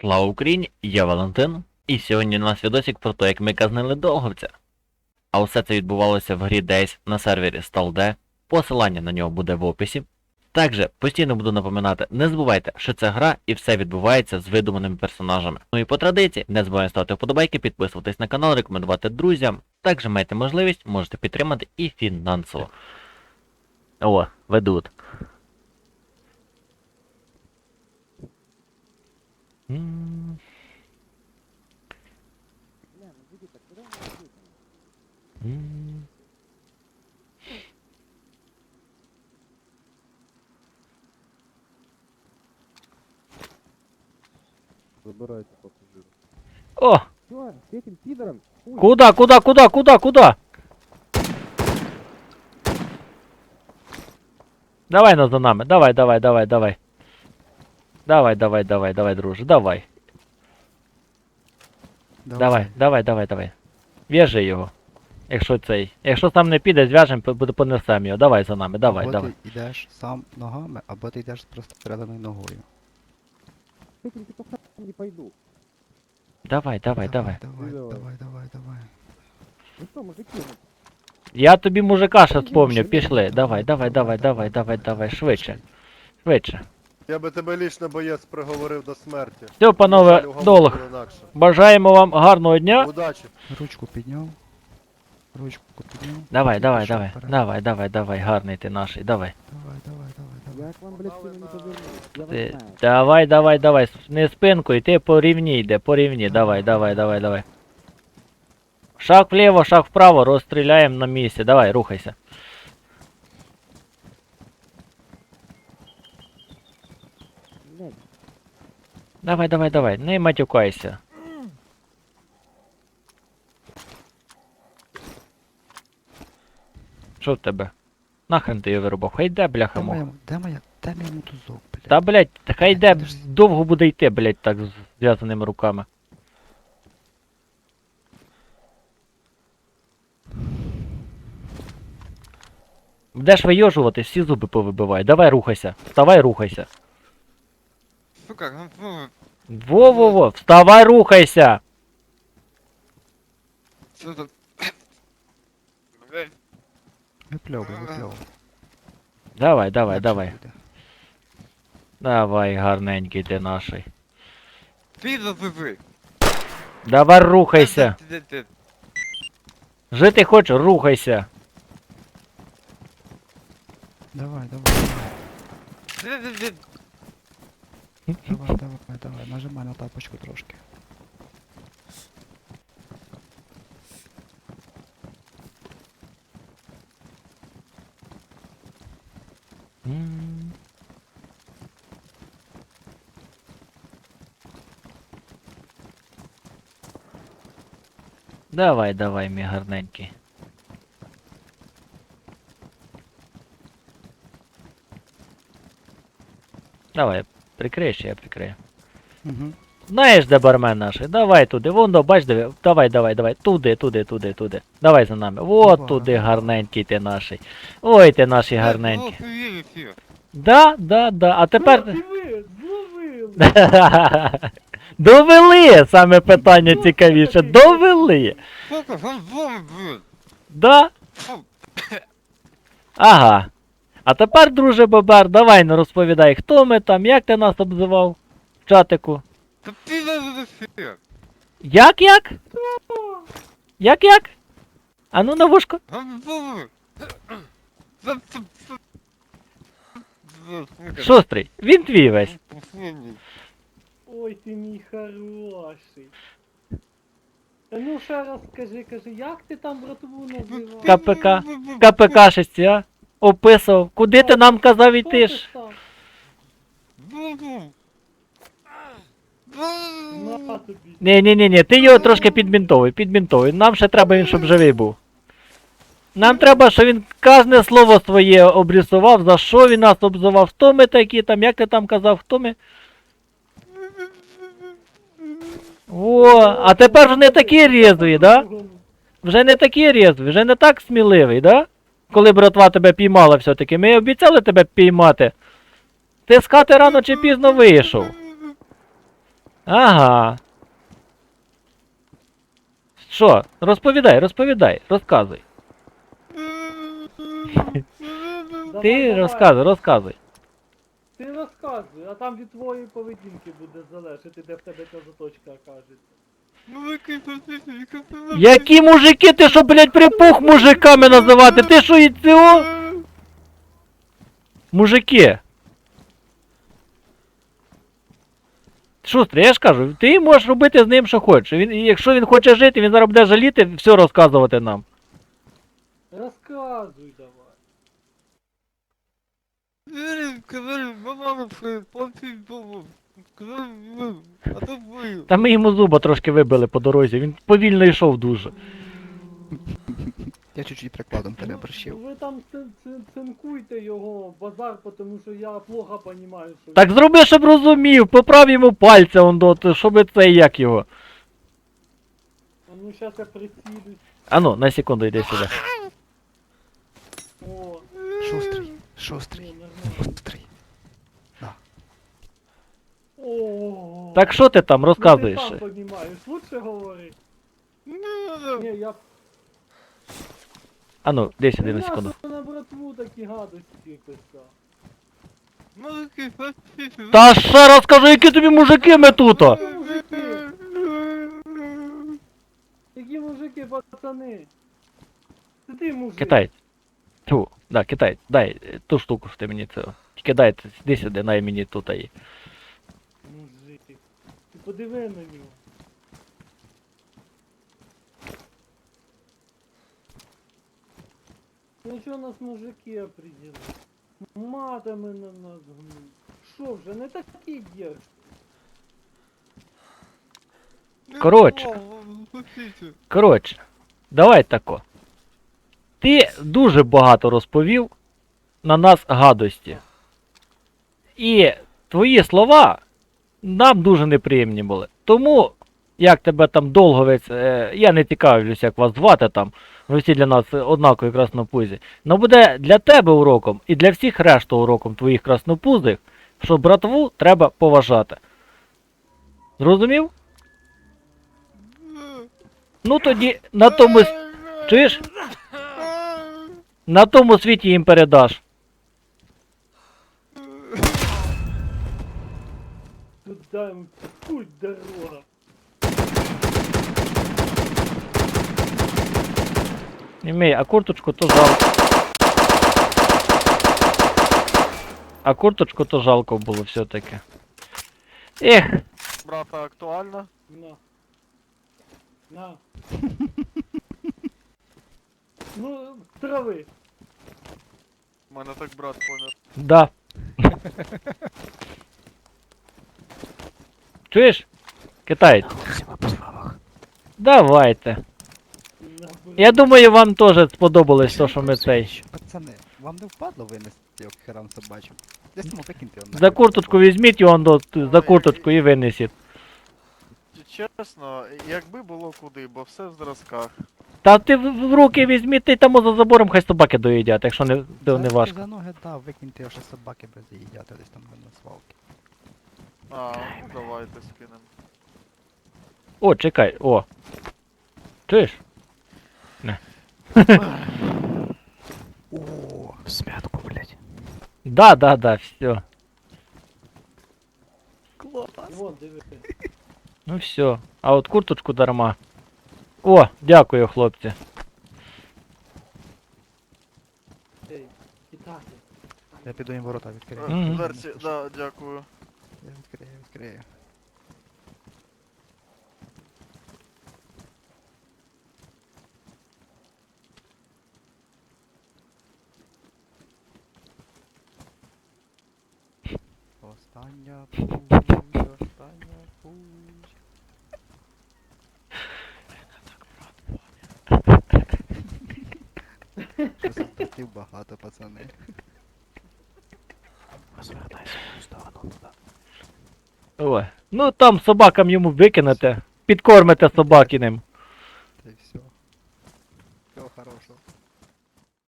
Слава Україні, я Валентин, і сьогодні у нас відосик про те, як ми казнили довговця. А усе це відбувалося в грі Days на сервері StalD, посилання на нього буде в описі. Також постійно буду напоминати, не забувайте, що це гра і все відбувається з видуманими персонажами. Ну і по традиції, не забувайте ставити вподобайки, підписуватись на канал, рекомендувати друзям. Також маєте можливість, можете підтримати і фінансово. О, ведуть. Забирайте пассажира. О! Что, с этим пидором? Хуй. Куда, куда, куда, куда, куда? Давай ну за нами, давай, давай, давай, давай. Давай, давай, давай, давай, друже, давай. Давай, давай, давай, давай. В'яжи його. Якщо цей. Якщо сам не піде, зв'яжемо, понесемо його. Давай за нами, давай, або давай. ти йдеш сам ногами, або ти йдеш просто стреляною ногою. Не пойду. Давай, давай, давай. Давай, Давай. давай, давай. Ну что, мужики, Я тобі мужика ще вспомню, пішли. давай, Давай, давай, давай, давай, давай, давай, давай, швидше. Швидше. Я би тебе лічно боєць приговорив до смерті. Все, панове, Жаль, долг. інакше. Бажаємо вам гарного дня. Удачі. Ручку підняв. Ручку підняв. Давай, давай, пішов давай, вперед. давай, давай, давай, гарний ти наший, давай. Давай, давай, давай, давай. я к вам, блядь, не повернусь. Я вас Ти, знаю. давай, давай, давай, не спинкою, ти по рівні йде, по рівні, давай, давай, давай, давай. Шаг вліво, шаг вправо, розстріляємо на місці, давай, рухайся. Блядь, Давай, давай, давай, не матюкайся. Що в тебе? Нахрен ти його вирубав? Хай йде, бляха муха. моя, де моя, де мій мотузок, блядь? Та блять, хай йде, довго буде йти, блять, так з зв'язаними руками. Будеш вийожувати, всі зуби повибивай. Давай рухайся. Вставай, рухайся. Сука, ну, ну, Во-во-во, вставай, рухайся! что тут? Блядь, Випльовуй, випльовуй. Давай, давай, давай. Давай, гарненький ти наший. Ты вы! Давай рухайся. Жити хочу, рухайся. Давай, давай, давай. Давай, давай. Нажимай на тапочку трошки. Давай, давай, мій гарненький. Давай, прикриєш, я прикрию. Угу. Знаєш, де бармен наш? Давай туди, вон до, бач, диви. Давай, давай, давай. Туди, туди, туди, туди. Давай за нами. Давай. туди гарненький ти наший. Ой, ти наші гарненькі. Да, да, да. А тепер. Довели! Саме питання цікавіше. Довели. Да? Ага. А тепер, друже Бобер, давай не розповідай, хто ми там, як ти нас обзивав в чатику. Пизда ты! Як як? Як як? А ну на вушко. Шустрий, він твій весь. Ой, ти мій хороший. Та ну ще раз скажи, кажи, як ти там братву називав? КПК. КПК-шисті, а? Описував. Куди ти нам казав іти ж? На тобі. Ні, ні, ні, ні, ти його трошки підмінтовуй, підмінтовуй. Нам ще треба він, щоб живий був. Нам треба, щоб він кожне слово своє обрисував, за що він нас обзивав, хто ми такі там, як ти там казав, хто ми. О, а тепер вже не такі різові, да? Вже не такі різові, вже не так сміливий, да? Коли братва тебе піймала все-таки. Ми обіцяли тебе піймати. Ти з хати рано чи пізно вийшов. Ага. Що? Розповідай, розповідай, розказуй. Ти розказуй, розказуй. Ти розказуй, а там від твоєї поведінки буде залежати, де в тебе ця заточка окажеться. Посвіти, Які мужики, ти що, блядь, припух мужиками називати? Ти що і цього? Мужики. Шустрий, я ж кажу, ти можеш робити з ним, що хочеш. Він, якщо він хоче жити, він зараз буде жаліти, все розказувати нам. Розказуй давай. Казали, мама, платить було. А ви. Та ми йому зуба трошки вибили по дорозі, він повільно йшов дуже. Я чуть-чуть прикладом переборщив. Ви там цин- цин- цинкуйте його базар, тому що я плохо розумію, що Так зроби, щоб розумів, поправ йому пальця, он до, щоб це як його. А ну зараз я прицілюсь. Ану, на секунду йди сюди. О, Шустрий, шустрий, нормально. шустрий. О, Так що ти там Ну, розказуєш? Ти сам розумієш, лучше говори. Ну, Ні, я Ану, йди сюди на Я секунду. що на братву такі гадості писав. Та ще раз кажу, які тобі мужики ми тут. Які мужики? Пацани? Це ти мужик. Китаєць. Тьфу, да, китаєць, дай ту штуку, що ти мені це. Тільки дай, іди сюди, дай мені тут подиви на нього. Ну що нас мужики определили? Матами на нас гнуть. Що вже, не такі дєрзкі. Коротше. Коротше, давай тако. Ти дуже багато розповів на нас гадості. І твої слова нам дуже неприємні були. Тому, як тебе там довговець, е, я не цікавлюся, як вас звати там. Ви всі для нас однакові краснопузі. Но буде для тебе уроком і для всіх решта уроком твоїх краснопузих, що братву треба поважати. Зрозумів? Ну тоді на тому, чуєш? на тому світі їм передаш. Йому путь дорога. Імей, а курточку то жалко. А курточку то жалко було все-таки. Ех, Брата, актуально? На. На. ну, трави. У мене так брат помер. да. Чуєш? Справах. давайте. Я думаю, вам теж сподобалось то, що ми цей. Пацани, вам не впадло винести його херам собачим? Я його За курточку візьміть його до, за курточку і винесіть. Чесно, якби було куди, бо все в зразках. Та ти в в руки візьміть й там за забором хай собаки доїдять, якщо не, не, важко. За ноги дав, викиньте його, що собаки без їдять, десь там на свалки. А, ну давайте скинемо. О, чекай, о. Чуєш? О, смятку, блядь. Да, да, да, все. Вон, диви. Ну все. А от курточку дарма. О, дякую, хлопці. Ей, китайці. Я піду їм ворота відкрию. Е, Мгм. Дверці, да, дякую. Я відкрию, відкрию. Остання путь, остання путь. Щось братів багато, пацани. Розвертайся в сторону туди. О. Ну там собакам йому викинете. Підкормите собакіним.